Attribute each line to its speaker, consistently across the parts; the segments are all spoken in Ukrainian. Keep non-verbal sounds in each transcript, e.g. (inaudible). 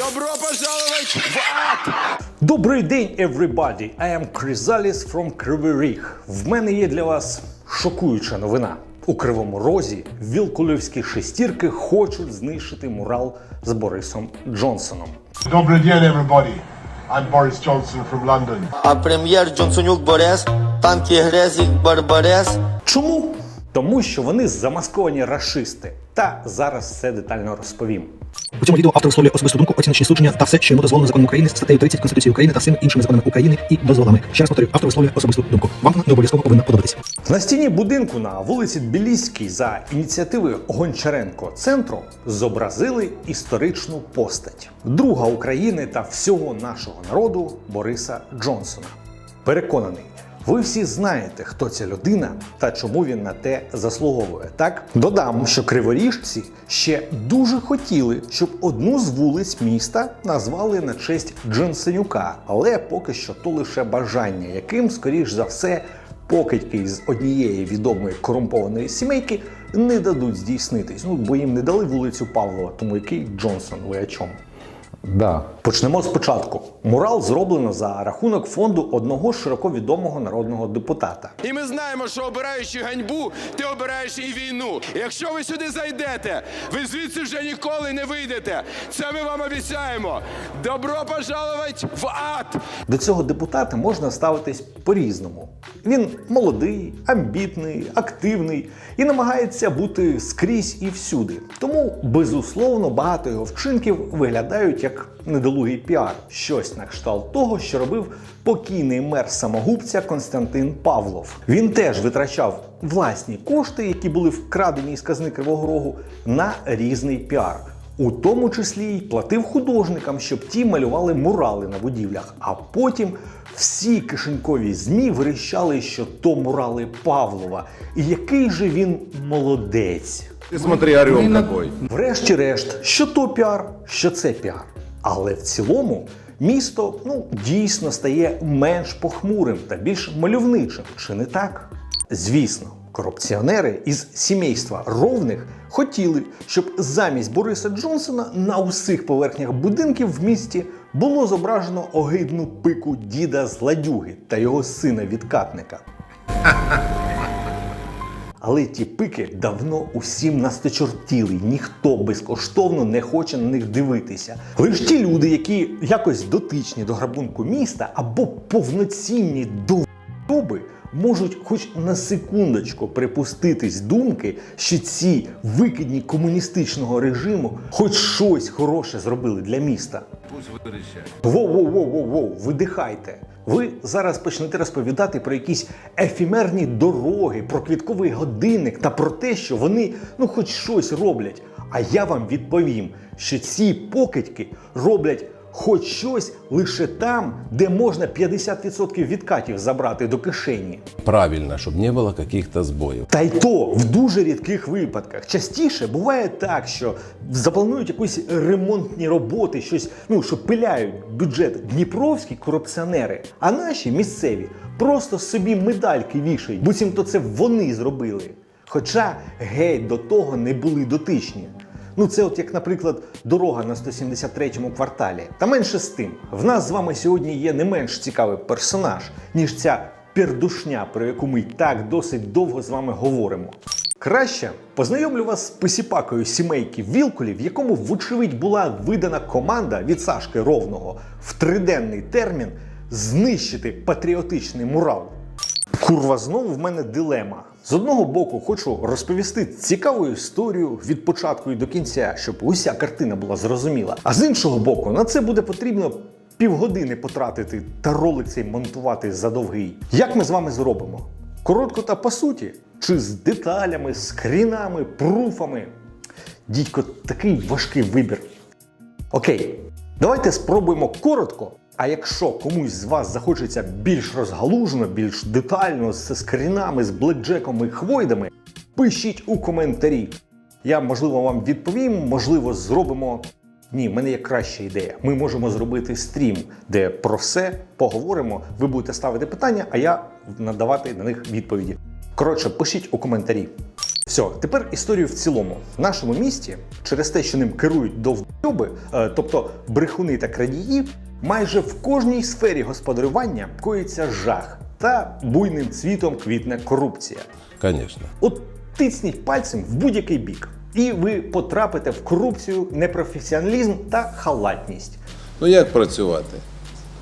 Speaker 1: Добро пожаловать в ад!
Speaker 2: Добрий день, everybody! I am Chrysalis from Кривий Ріг. В мене є для вас шокуюча новина. У Кривому Розі вілкулівські шестірки хочуть знищити мурал з Борисом Джонсоном.
Speaker 3: Добрый день, everybody. I'm Boris Johnson from London.
Speaker 4: А прем'єр Джонсонюк Борес, танки Грезік Барбарес.
Speaker 2: Чому? Тому що вони замасковані рашисти. Та зараз все детально розповім.
Speaker 5: У цьому відео автор висловлює особисту думку, оціночні судження та все, що йому дозволено законом України, статтею 30 Конституції України та всіми іншими законами України і дозволами. Ще раз повторюю, автор висловлює особисту думку. Вам не обов'язково повинна подобатися.
Speaker 2: На стіні будинку на вулиці Тбіліській за ініціативи Гончаренко центру зобразили історичну постать друга України та всього нашого народу Бориса Джонсона. Переконаний, ви всі знаєте, хто ця людина та чому він на те заслуговує. Так додам, що криворіжці ще дуже хотіли, щоб одну з вулиць міста назвали на честь Джонсонюка, але поки що то лише бажання, яким, скоріш за все, покидьки з однієї відомої корумпованої сімейки не дадуть здійснитись. Ну бо їм не дали вулицю Павлова, тому який Джонсон, ви о чому?
Speaker 6: Да.
Speaker 2: Почнемо спочатку. Мурал зроблено за рахунок фонду одного широко відомого народного депутата.
Speaker 1: І ми знаємо, що обираючи ганьбу, ти обираєш і війну. І якщо ви сюди зайдете, ви звідси вже ніколи не вийдете. Це ми вам обіцяємо. Добро пожаловать в ад!
Speaker 2: До цього депутата можна ставитись по-різному. Він молодий, амбітний, активний і намагається бути скрізь і всюди. Тому, безусловно, багато його вчинків виглядають як недолугий піар, щось на кшталт того, що робив покійний мер самогубця Константин Павлов. Він теж витрачав власні кошти, які були вкрадені із казни Кривого Рогу, на різний піар. У тому числі й платив художникам, щоб ті малювали мурали на будівлях. А потім всі кишенькові змі вирішали, що то мурали Павлова. І який же він молодець.
Speaker 6: Ти смотри, орел какой.
Speaker 2: Врешті-решт, що то піар, що це піар. Але в цілому місто ну, дійсно стає менш похмурим та більш мальовничим, чи не так? Звісно, корупціонери із сімейства ровних хотіли, щоб замість Бориса Джонсона на усіх поверхнях будинків в місті було зображено огидну пику діда зладюги та його сина відкатника. (laughs) Але ті пики давно усім насточортіли, ніхто безкоштовно не хоче на них дивитися. Лише ті люди, які якось дотичні до грабунку міста або повноцінні до можуть хоч на секундочку припуститись думки, що ці викидні комуністичного режиму хоч щось хороше зробили для міста. Воу-воу-воу-воу-воу, видихайте. Ви зараз почнете розповідати про якісь ефімерні дороги, про квітковий годинник та про те, що вони ну хоч щось роблять. А я вам відповім, що ці покидьки роблять хоч щось лише там, де можна 50% відкатів забрати до кишені.
Speaker 7: правильно, чтобы не было каких-то сбоев.
Speaker 2: Та й то в дуже рідких випадках. Частіше буває так, що запланують якісь ремонтні роботи, щось, ну що пиляють бюджет дніпровські корупціонери, а наші місцеві просто собі медальки вішають, буцімто це вони зробили. Хоча геть до того не були дотичні. Ну, це от як, наприклад, дорога на 173-му кварталі. Та менше з тим, в нас з вами сьогодні є не менш цікавий персонаж, ніж ця пердушня, про яку ми так досить довго з вами говоримо. Краще познайомлю вас з посіпакою сімейки Вілкулів, в якому, вочевидь, була видана команда від Сашки Ровного в триденний термін знищити патріотичний мурал. Курва, знову в мене дилема. З одного боку, хочу розповісти цікаву історію від початку і до кінця, щоб уся картина була зрозуміла. А з іншого боку, на це буде потрібно півгодини потратити та ролик цей монтувати задовгий. Як ми з вами зробимо? Коротко та по суті, чи з деталями, скрінами, пруфами? Дідько, такий важкий вибір. Окей, давайте спробуємо коротко. А якщо комусь з вас захочеться більш розгалужено, більш детально, з скрінами, з блекджеком і хвойдами, пишіть у коментарі. Я, можливо, вам відповім, можливо, зробимо. Ні, в мене є краща ідея. Ми можемо зробити стрім, де про все поговоримо. Ви будете ставити питання, а я надавати на них відповіді. Коротше, пишіть у коментарі. Все, тепер історію в цілому. В нашому місті, через те, що ним керують довбойоби, е, тобто брехуни та крадії, майже в кожній сфері господарювання коїться жах та буйним цвітом квітне корупція.
Speaker 7: Конечно.
Speaker 2: От тицніть пальцем в будь-який бік, і ви потрапите в корупцію, непрофесіоналізм та халатність.
Speaker 7: Ну як працювати?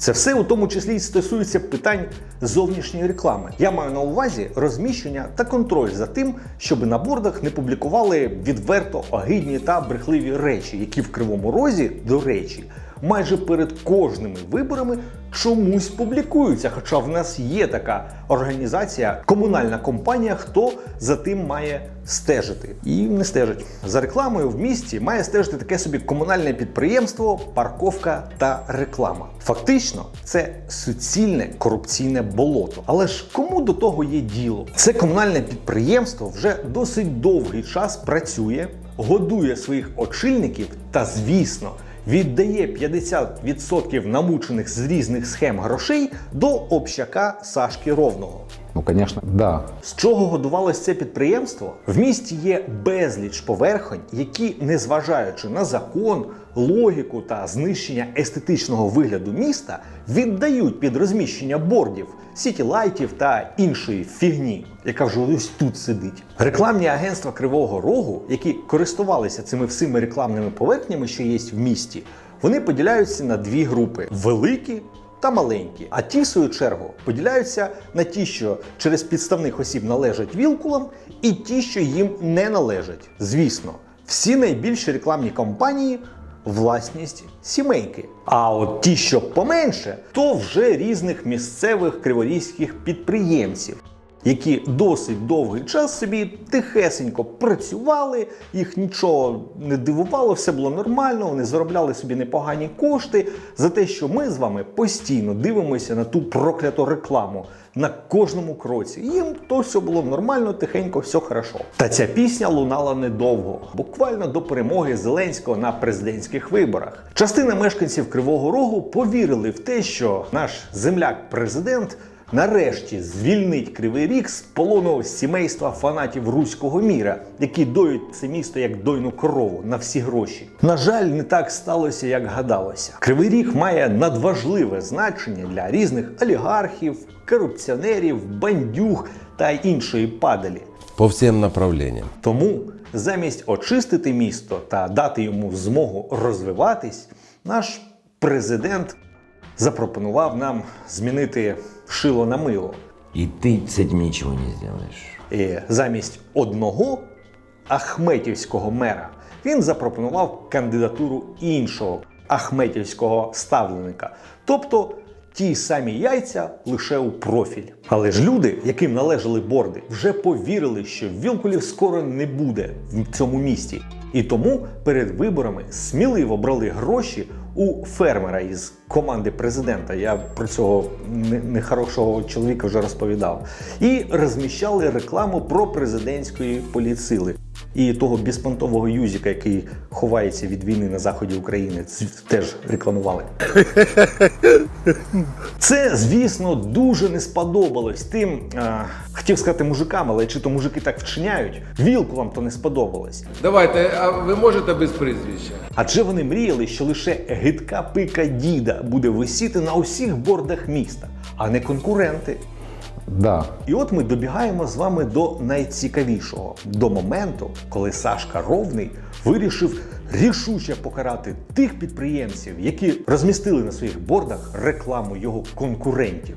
Speaker 2: Це все у тому числі і стосується питань зовнішньої реклами. Я маю на увазі розміщення та контроль за тим, щоб на бордах не публікували відверто огидні та брехливі речі, які в кривому розі, до речі, майже перед кожними виборами чомусь публікуються. Хоча в нас є така організація, комунальна компанія, хто за тим має стежити. І не стежить. За рекламою в місті має стежити таке собі комунальне підприємство, парковка та реклама. Фактично, це суцільне корупційне болото. Але ж кому до того є діло? Це комунальне підприємство вже досить довгий час працює, годує своїх очільників та, звісно, віддає 50% намучених з різних схем грошей до общака Сашки Ровного.
Speaker 6: Ну, конечно, да.
Speaker 2: З чого годувалось це підприємство? В місті є безліч поверхонь, які, незважаючи на закон, логіку та знищення естетичного вигляду міста, віддають під розміщення бордів, сітілайтів та іншої фігні, яка вже ось тут сидить. Рекламні агентства Кривого Рогу, які користувалися цими всіми рекламними поверхнями, що є в місті, вони поділяються на дві групи: великі та маленькі. А ті, в свою чергу, поділяються на ті, що через підставних осіб належать вілкулам, і ті, що їм не належать. Звісно, всі найбільші рекламні кампанії власність сімейки. А от ті, що поменше, то вже різних місцевих криворізьких підприємців. Які досить довгий час собі тихесенько працювали, їх нічого не дивувало, все було нормально, вони заробляли собі непогані кошти за те, що ми з вами постійно дивимося на ту прокляту рекламу на кожному кроці. Їм то все було нормально, тихенько, все хорошо. Та ця пісня лунала недовго, буквально до перемоги Зеленського на президентських виборах. Частина мешканців Кривого Рогу повірили в те, що наш земляк-президент нарешті звільнить Кривий Ріг з полону сімейства фанатів руського міра, які доють це місто як дойну корову на всі гроші. На жаль, не так сталося, як гадалося. Кривий Ріг має надважливе значення для різних олігархів, корупціонерів, бандюг та іншої падалі.
Speaker 7: По всем направлениям.
Speaker 2: Тому замість очистити місто та дати йому змогу розвиватись, наш президент запропонував нам змінити шило на мило.
Speaker 8: И ты с этим ничего не сделаешь.
Speaker 2: І замість одного ахметівського мера він запропонував кандидатуру іншого ахметівського ставленика, тобто ті самі яйця лише у профіль. Але ж люди, яким належали борди, вже повірили, що вілкулів скоро не буде в цьому місті. І тому перед виборами сміливо брали гроші у фермера із команди президента. Я про цього не- нехорошого чоловіка вже розповідав. І розміщали рекламу про президентської поліцили. І того безпонтового юзіка, який ховається від війни на заході України, теж рекламували. (laughs) Це, звісно, дуже не сподобалось тим, а, хотів сказати мужикам, але чи то мужики так вчиняють, вілку вам то не сподобалось.
Speaker 9: Давайте, а ви можете без прізвища?
Speaker 2: Адже вони мріяли, що лише гидка пика діда буде висіти на усіх бордах міста, а не конкуренти.
Speaker 6: Да.
Speaker 2: І от ми добігаємо з вами до найцікавішого до моменту, коли Сашка Ровний вирішив рішуче покарати тих підприємців, які розмістили на своїх бордах рекламу його конкурентів.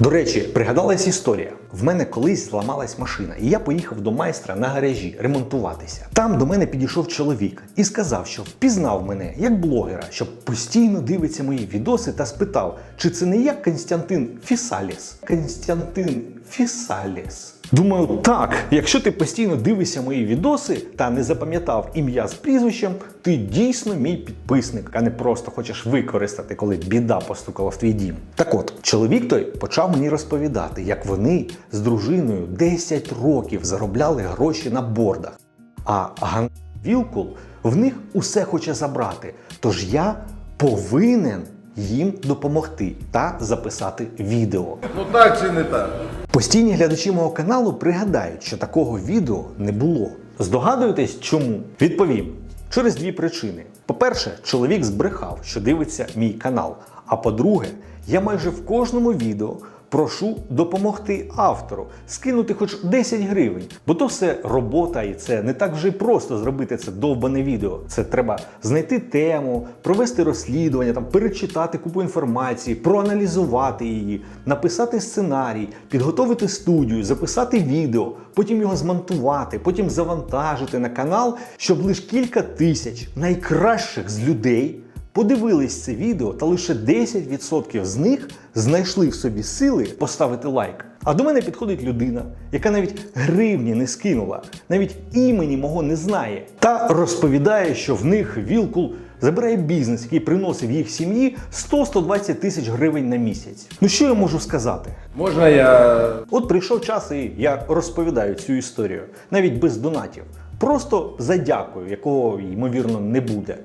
Speaker 2: До речі, пригадалась історія. В мене колись зламалась машина, і я поїхав до майстра на гаражі ремонтуватися. Там до мене підійшов чоловік і сказав, що впізнав мене як блогера, що постійно дивиться мої відоси та спитав, чи це не я Константин Фісаліс. Константин Фісаліс. Думаю, так, якщо ти постійно дивишся мої відоси та не запам'ятав ім'я з прізвищем, ти дійсно мій підписник, а не просто хочеш використати, коли біда постукала в твій дім. Так от, чоловік той почав мені розповідати, як вони з дружиною 10 років заробляли гроші на бордах. А Ган Вілкул в них усе хоче забрати. Тож я повинен їм допомогти та записати відео.
Speaker 9: Ну так чи не так?
Speaker 2: Постійні глядачі мого каналу пригадають, що такого відео не було. Здогадуєтесь, чому? Відповім: через дві причини. По-перше, чоловік збрехав, що дивиться мій канал. А по-друге, я майже в кожному відео прошу допомогти автору скинути хоч 10 гривень, бо то все робота, і це не так вже й просто зробити це довбане відео. Це треба знайти тему, провести розслідування, там перечитати купу інформації, проаналізувати її, написати сценарій, підготовити студію, записати відео, потім його змонтувати, потім завантажити на канал, щоб лише кілька тисяч найкращих з людей подивились це відео, та лише 10% з них знайшли в собі сили поставити лайк. А до мене підходить людина, яка навіть гривні не скинула, навіть імені мого не знає, та розповідає, що в них Вілкул забирає бізнес, який приносив їх сім'ї 100-120 тисяч гривень на місяць. Ну що я можу сказати?
Speaker 9: Можна я.
Speaker 2: От прийшов час, і я розповідаю цю історію, навіть без донатів. Просто за дякую, якого ймовірно не буде.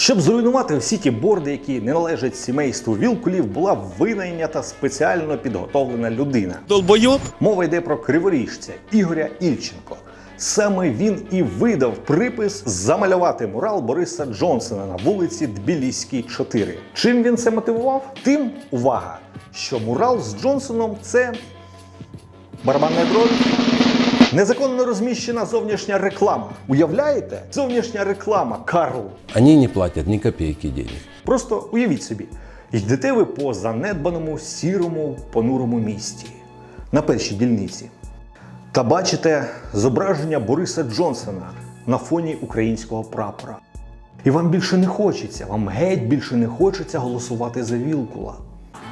Speaker 2: Щоб зруйнувати всі ті борди, які не належать сімейству Вілкулів, була винайнята спеціально підготовлена людина.
Speaker 5: Долбойоб!
Speaker 2: Мова йде про криворіжця Ігоря Ільченко. Саме він і видав припис замалювати мурал Бориса Джонсона на вулиці Тбіліській, 4. Чим він це мотивував? Тим увага, що мурал з Джонсоном це барабанна дробь. Незаконно розміщена зовнішня реклама. Уявляєте? Зовнішня реклама, Карл.
Speaker 7: Они не платят ни копейки денег.
Speaker 2: Просто уявіть собі, йдете ви по занедбаному, сірому, понурому місті на першій дільниці та бачите зображення Бориса Джонсона на фоні українського прапора. І вам більше не хочеться, вам геть більше не хочеться голосувати за Вілкула.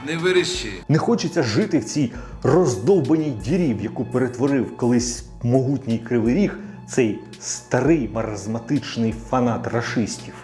Speaker 9: Не виріши.
Speaker 2: Не хочеться жити в цій роздовбаній дірі, в яку перетворив колись могутній кривий ріг цей старий маразматичний фанат рашистів.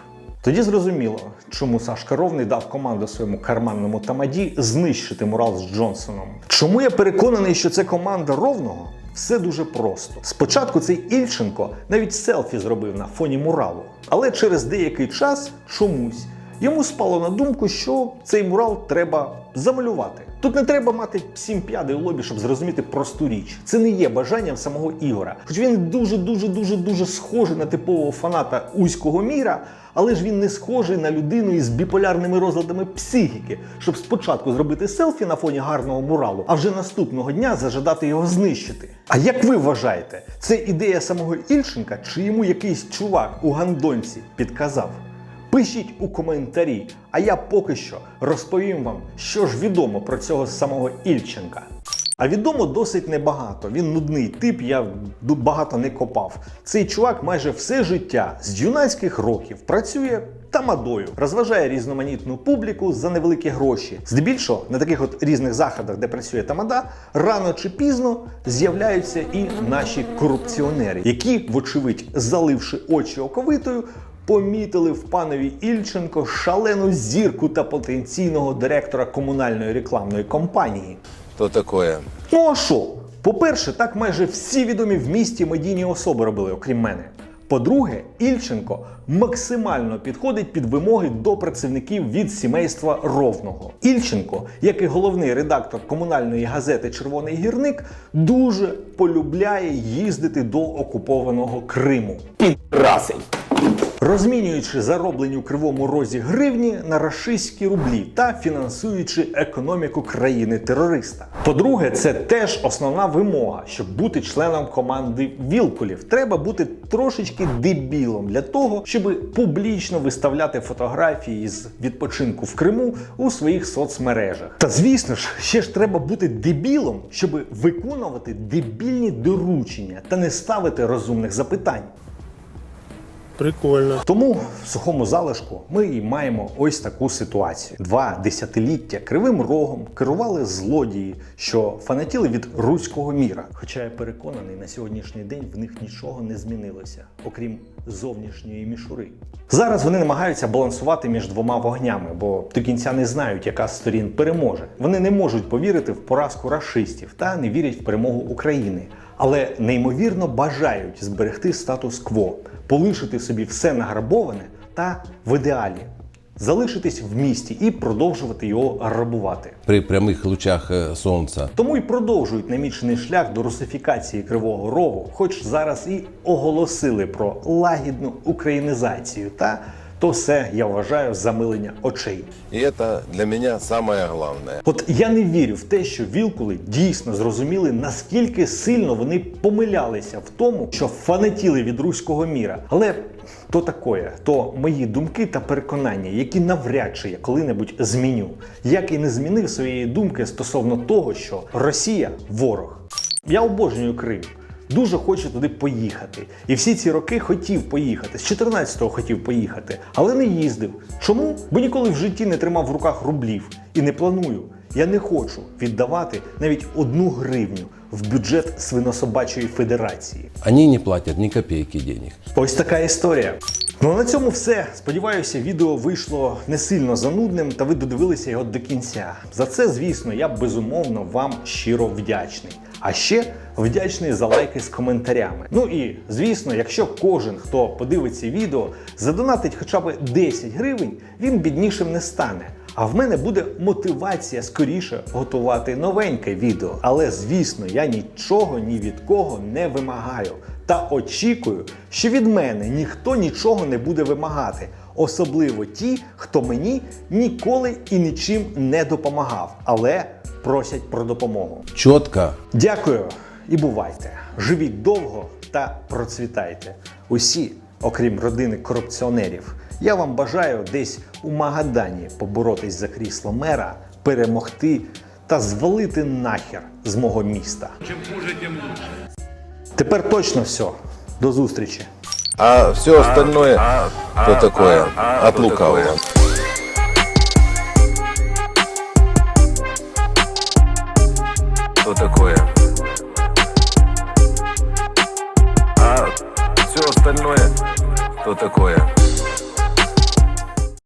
Speaker 2: Тоді зрозуміло, чому Сашка Ровний дав команду своєму карманному тамаді знищити мурал з Джонсоном. Чому я переконаний, що це команда ровного? Все дуже просто. Спочатку цей Ільченко навіть селфі зробив на фоні муралу, але через деякий час чомусь Йому спало на думку, що цей мурал треба замалювати. Тут не треба мати сім п'ядей у лобі, щоб зрозуміти просту річ. Це не є бажанням самого Ігора. Хоч він дуже, дуже, дуже, дуже схожий на типового фаната узького міра, але ж він не схожий на людину із біполярними розладами психіки, щоб спочатку зробити селфі на фоні гарного муралу, а вже наступного дня зажадати його знищити. А як ви вважаєте, це ідея самого Ільченка, чи йому якийсь чувак у гандонці підказав? Пишіть у коментарі, а я поки що розповім вам, що ж відомо про цього самого Ільченка. А відомо досить небагато. Він нудний тип, я багато не копав. Цей чувак майже все життя з юнацьких років працює тамадою, розважає різноманітну публіку за невеликі гроші. Здебільшого на таких от різних заходах, де працює тамада, рано чи пізно з'являються і наші корупціонери, які, вочевидь, заливши очі оковитою, помітили в панові Ільченко шалену зірку та потенційного директора комунальної рекламної компанії.
Speaker 7: Что такое?
Speaker 2: Ну а що? По-перше, так майже всі відомі в місті медійні особи робили, окрім мене. По-друге, Ільченко максимально підходить під вимоги до працівників від сімейства Ровного. Ільченко, як і головний редактор комунальної газети Червоний гірник, дуже полюбляє їздити до окупованого Криму. Підрасень! Розмінюючи зароблені у кривому розі гривні на рашистські рублі та фінансуючи економіку країни-терориста. По-друге, це теж основна вимога, щоб бути членом команди Вілкулів. Треба бути трошечки дебілом для того, щоб публічно виставляти фотографії з відпочинку в Криму у своїх соцмережах. Та звісно ж, ще ж треба бути дебілом, щоб виконувати дебільні доручення та не ставити розумних запитань.
Speaker 10: Прикольно.
Speaker 2: Тому в сухому залишку ми і маємо ось таку ситуацію. Два десятиліття кривим рогом керували злодії, що фанатіли від руського міра. Хоча я переконаний, на сьогоднішній день в них нічого не змінилося, окрім зовнішньої мішури. Зараз вони намагаються балансувати між двома вогнями, бо до кінця не знають, яка з сторін переможе. Вони не можуть повірити в поразку рашистів та не вірять в перемогу України, але неймовірно бажають зберегти статус-кво полишити собі все награбоване та в ідеалі залишитись в місті і продовжувати його грабувати.
Speaker 7: При прямых лучах э, солнца.
Speaker 2: Тому й продовжують намічений шлях до русифікації Кривого Рогу, хоч зараз і оголосили про лагідну українізацію. Та то все я вважаю замилення очей.
Speaker 7: И это для меня самое главное.
Speaker 2: От я не вірю в те, що вілкули дійсно зрозуміли, наскільки сильно вони помилялися в тому, що фанатіли від руського міра. Але то такое, то мої думки та переконання, які навряд чи я коли-небудь зміню. Як і не змінив своєї думки стосовно того, що Росія ворог. Я обожнюю Крим. Дуже хочу туди поїхати. І всі ці роки хотів поїхати. З 14-го хотів поїхати, але не їздив. Чому? Бо ніколи в житті не тримав в руках рублів і не планую. Я не хочу віддавати навіть одну гривню в бюджет свинособачої федерації.
Speaker 7: Они не платят ни копейки денег.
Speaker 2: Ось така історія. Ну а на цьому все. Сподіваюся, відео вийшло не сильно занудним, та ви додивилися його до кінця. За це, звісно, я безумовно вам щиро вдячний. А ще вдячний за лайки з коментарями. Ну і звісно, якщо кожен, хто подивиться відео, задонатить хоча б 10 гривень, він біднішим не стане. А в мене буде мотивація скоріше готувати новеньке відео. Але звісно, я нічого ні від кого не вимагаю. Та очікую, що від мене ніхто нічого не буде вимагати, особливо ті, хто мені ніколи і нічим не допомагав, але просять про допомогу.
Speaker 7: Четко
Speaker 2: Дякую і бувайте! Живіть довго та процвітайте. Усі, окрім родини корупціонерів. Я вам бажаю десь у Магадані поборотись за крісло мера, перемогти та звалити нахер з мого міста.
Speaker 9: Чим хуже, тим лучше.
Speaker 2: Тепер точно все. До зустрічі.
Speaker 7: А все остальное, то такое, от лукавого. То такое. А все остальное, то такое.